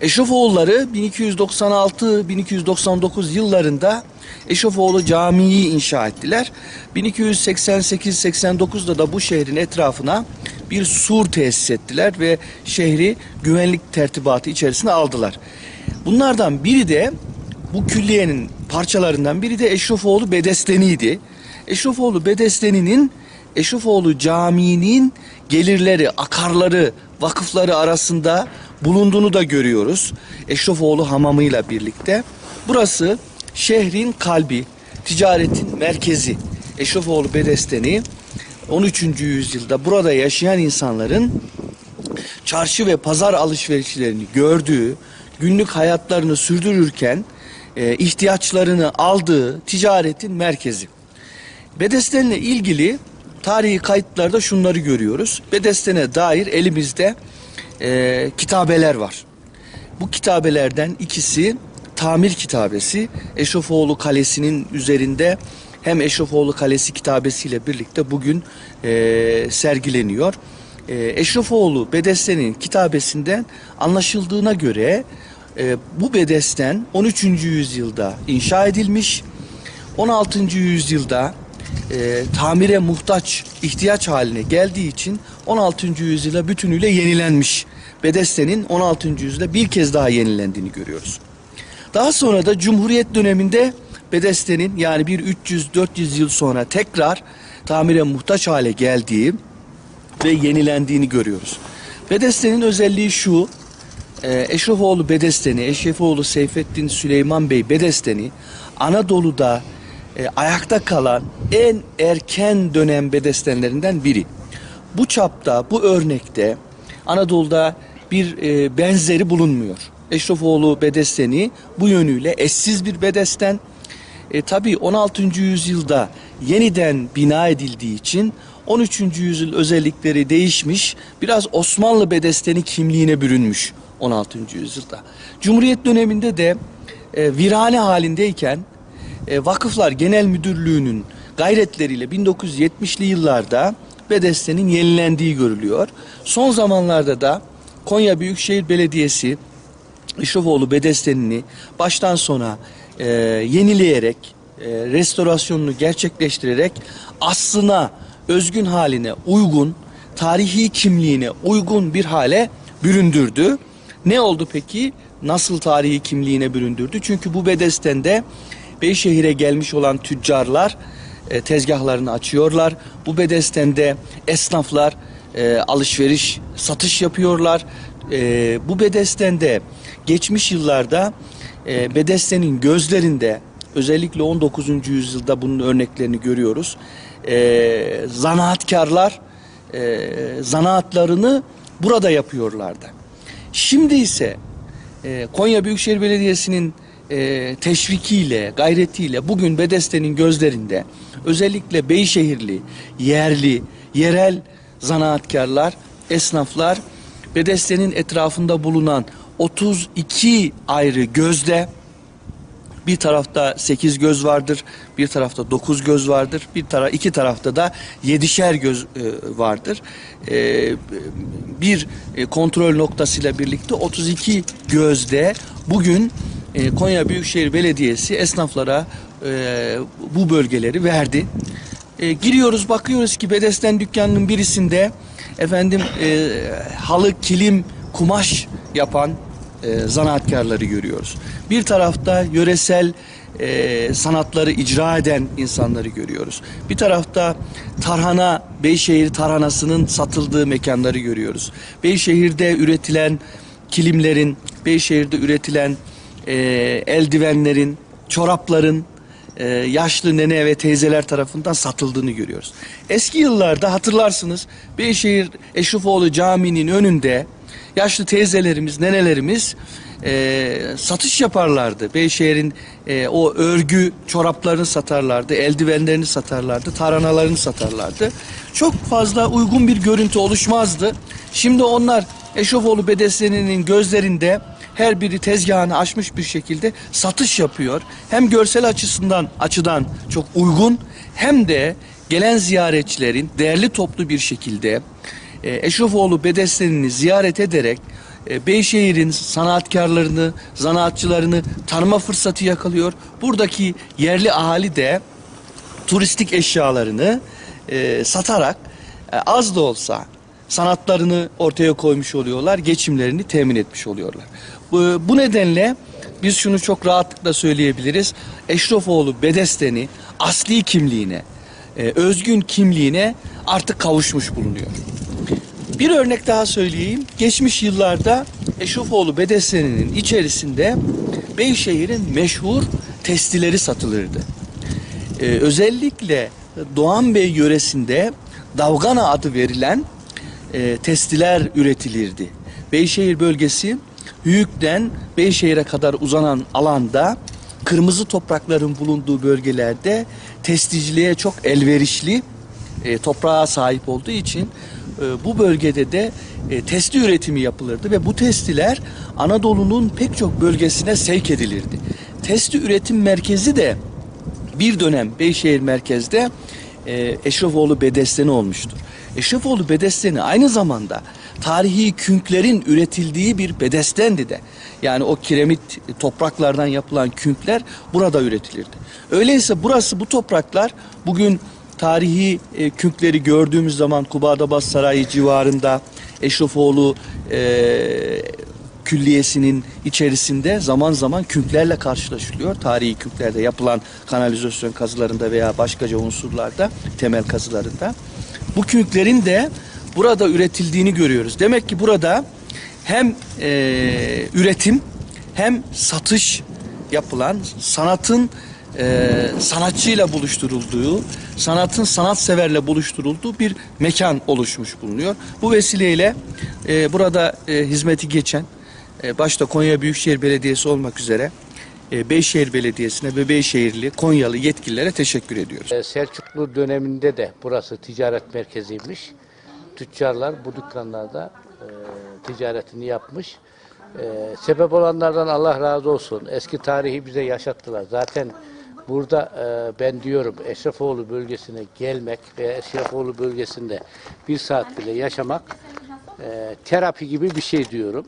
Eşrefoğulları 1296-1299 yıllarında Eşrefoğlu Camii'yi inşa ettiler. 1288-89'da da bu şehrin etrafına bir sur tesis ettiler ve şehri güvenlik tertibatı içerisine aldılar. Bunlardan biri de bu külliyenin parçalarından biri de Eşrefoğlu Bedesteni'ydi. Eşrefoğlu Bedesteni'nin Eşrefoğlu Camii'nin gelirleri, akarları, vakıfları arasında bulunduğunu da görüyoruz. Eşrefoğlu Hamamı'yla birlikte. Burası şehrin kalbi, ticaretin merkezi. Eşrefoğlu Bedesteni 13. yüzyılda burada yaşayan insanların çarşı ve pazar alışverişlerini gördüğü, günlük hayatlarını sürdürürken e, ihtiyaçlarını aldığı ticaretin merkezi. Bedesten'le ilgili tarihi kayıtlarda şunları görüyoruz. Bedesten'e dair elimizde e, kitabeler var. Bu kitabelerden ikisi tamir kitabesi. Eşrefoğlu Kalesi'nin üzerinde hem Eşrefoğlu Kalesi kitabesiyle birlikte bugün e, sergileniyor. E, Eşrefoğlu Bedesten'in kitabesinden anlaşıldığına göre e, bu bedesten 13. yüzyılda inşa edilmiş. 16. yüzyılda e, tamire muhtaç ihtiyaç haline geldiği için 16. yüzyıla bütünüyle yenilenmiş. Bedesten'in 16. yüzyılda bir kez daha yenilendiğini görüyoruz. Daha sonra da Cumhuriyet döneminde Bedesten'in yani bir 300-400 yıl sonra tekrar tamire muhtaç hale geldiği ve yenilendiğini görüyoruz. Bedesten'in özelliği şu, e, Eşrefoğlu Bedesteni, Eşrefoğlu Seyfettin Süleyman Bey Bedesteni Anadolu'da e, ayakta kalan en erken dönem bedestenlerinden biri. Bu çapta, bu örnekte Anadolu'da bir e, benzeri bulunmuyor. Eşrefoğlu Bedesteni bu yönüyle eşsiz bir bedesten. E, tabii 16. yüzyılda yeniden bina edildiği için 13. yüzyıl özellikleri değişmiş, biraz Osmanlı bedesteni kimliğine bürünmüş 16. yüzyılda. Cumhuriyet döneminde de e, virane halindeyken e, Vakıflar Genel Müdürlüğü'nün gayretleriyle 1970'li yıllarda bedestenin yenilendiği görülüyor. Son zamanlarda da Konya Büyükşehir Belediyesi Eşrefoğlu Bedestenini baştan sona e, yenileyerek, e, restorasyonunu gerçekleştirerek aslına, özgün haline uygun, tarihi kimliğine uygun bir hale büründürdü. Ne oldu peki? Nasıl tarihi kimliğine büründürdü? Çünkü bu Bedesten'de Beyşehir'e gelmiş olan tüccarlar e, tezgahlarını açıyorlar. Bu Bedesten'de esnaflar e, alışveriş, satış yapıyorlar. E, bu Bedesten'de geçmiş yıllarda e, Bedesten'in gözlerinde özellikle 19. yüzyılda bunun örneklerini görüyoruz. E, zanaatkarlar e, zanaatlarını burada yapıyorlardı. Şimdi ise e, Konya Büyükşehir Belediyesi'nin e, teşvikiyle, gayretiyle bugün Bedesten'in gözlerinde özellikle Beyşehirli, yerli, yerel zanaatkarlar, esnaflar Bedesten'in etrafında bulunan 32 ayrı gözde bir tarafta 8 göz vardır, bir tarafta 9 göz vardır, bir tara iki tarafta da 7'şer göz e, vardır. E, bir e, kontrol noktasıyla birlikte 32 gözde bugün e, Konya Büyükşehir Belediyesi esnaflara e, bu bölgeleri verdi. E, giriyoruz bakıyoruz ki Bedesten dükkanının birisinde efendim halı, kilim, kumaş yapan zanaatkarları görüyoruz. Bir tarafta yöresel sanatları icra eden insanları görüyoruz. Bir tarafta tarhana, Beyşehir tarhanasının satıldığı mekanları görüyoruz. Beyşehir'de üretilen kilimlerin, Beyşehir'de üretilen e, eldivenlerin, çorapların e, yaşlı nene ve teyzeler tarafından satıldığını görüyoruz. Eski yıllarda hatırlarsınız Beyşehir Eşrefoğlu Camii'nin önünde yaşlı teyzelerimiz, nenelerimiz e, satış yaparlardı. Beyşehir'in e, o örgü çoraplarını satarlardı, eldivenlerini satarlardı, tarhanalarını satarlardı. Çok fazla uygun bir görüntü oluşmazdı. Şimdi onlar Eşrefoğlu Bedesteni'nin gözlerinde her biri tezgahını açmış bir şekilde satış yapıyor. Hem görsel açısından açıdan çok uygun hem de gelen ziyaretçilerin değerli toplu bir şekilde e, Eşrefoğlu Bedesteni'ni ziyaret ederek e, Beyşehir'in sanatkarlarını, zanaatçılarını tanıma fırsatı yakalıyor. Buradaki yerli ahali de turistik eşyalarını e, satarak e, az da olsa sanatlarını ortaya koymuş oluyorlar, geçimlerini temin etmiş oluyorlar. Bu, nedenle biz şunu çok rahatlıkla söyleyebiliriz. Eşrefoğlu Bedesten'i asli kimliğine, e, özgün kimliğine artık kavuşmuş bulunuyor. Bir örnek daha söyleyeyim. Geçmiş yıllarda Eşrefoğlu Bedesten'in içerisinde Beyşehir'in meşhur testileri satılırdı. Ee, özellikle Doğan Bey yöresinde Davgana adı verilen e, testiler üretilirdi. Beyşehir bölgesi Hüyük'ten Beyşehir'e kadar uzanan alanda kırmızı toprakların bulunduğu bölgelerde testiciliğe çok elverişli e, toprağa sahip olduğu için e, bu bölgede de e, testi üretimi yapılırdı ve bu testiler Anadolu'nun pek çok bölgesine sevk edilirdi. Testi üretim merkezi de bir dönem Beyşehir merkezde e, Eşrefoğlu Bedesteni olmuştur. Eşrefoğlu Bedesteni aynı zamanda tarihi künklerin üretildiği bir bedestendi de. Yani o kiremit topraklardan yapılan künkler burada üretilirdi. Öyleyse burası bu topraklar bugün tarihi e, künkleri gördüğümüz zaman Kubadabas Sarayı civarında Eşrefoğlu e, külliyesinin içerisinde zaman zaman künklerle karşılaşılıyor. Tarihi künklerde yapılan kanalizasyon kazılarında veya başkaca unsurlarda, temel kazılarında. Bu künklerin de burada üretildiğini görüyoruz. Demek ki burada hem e, üretim hem satış yapılan sanatın e, sanatçıyla buluşturulduğu, sanatın sanatseverle buluşturulduğu bir mekan oluşmuş bulunuyor. Bu vesileyle e, burada e, hizmeti geçen e, başta Konya Büyükşehir Belediyesi olmak üzere Beyşehir Belediyesi'ne ve Beyşehirli Konyalı yetkililere teşekkür ediyoruz. Ee, Selçuklu döneminde de burası ticaret merkeziymiş. Tüccarlar bu dükkanlarda e, ticaretini yapmış. E, sebep olanlardan Allah razı olsun. Eski tarihi bize yaşattılar. Zaten burada e, ben diyorum Eşrefoğlu bölgesine gelmek ve Eşrefoğlu bölgesinde bir saat bile yaşamak e, terapi gibi bir şey diyorum.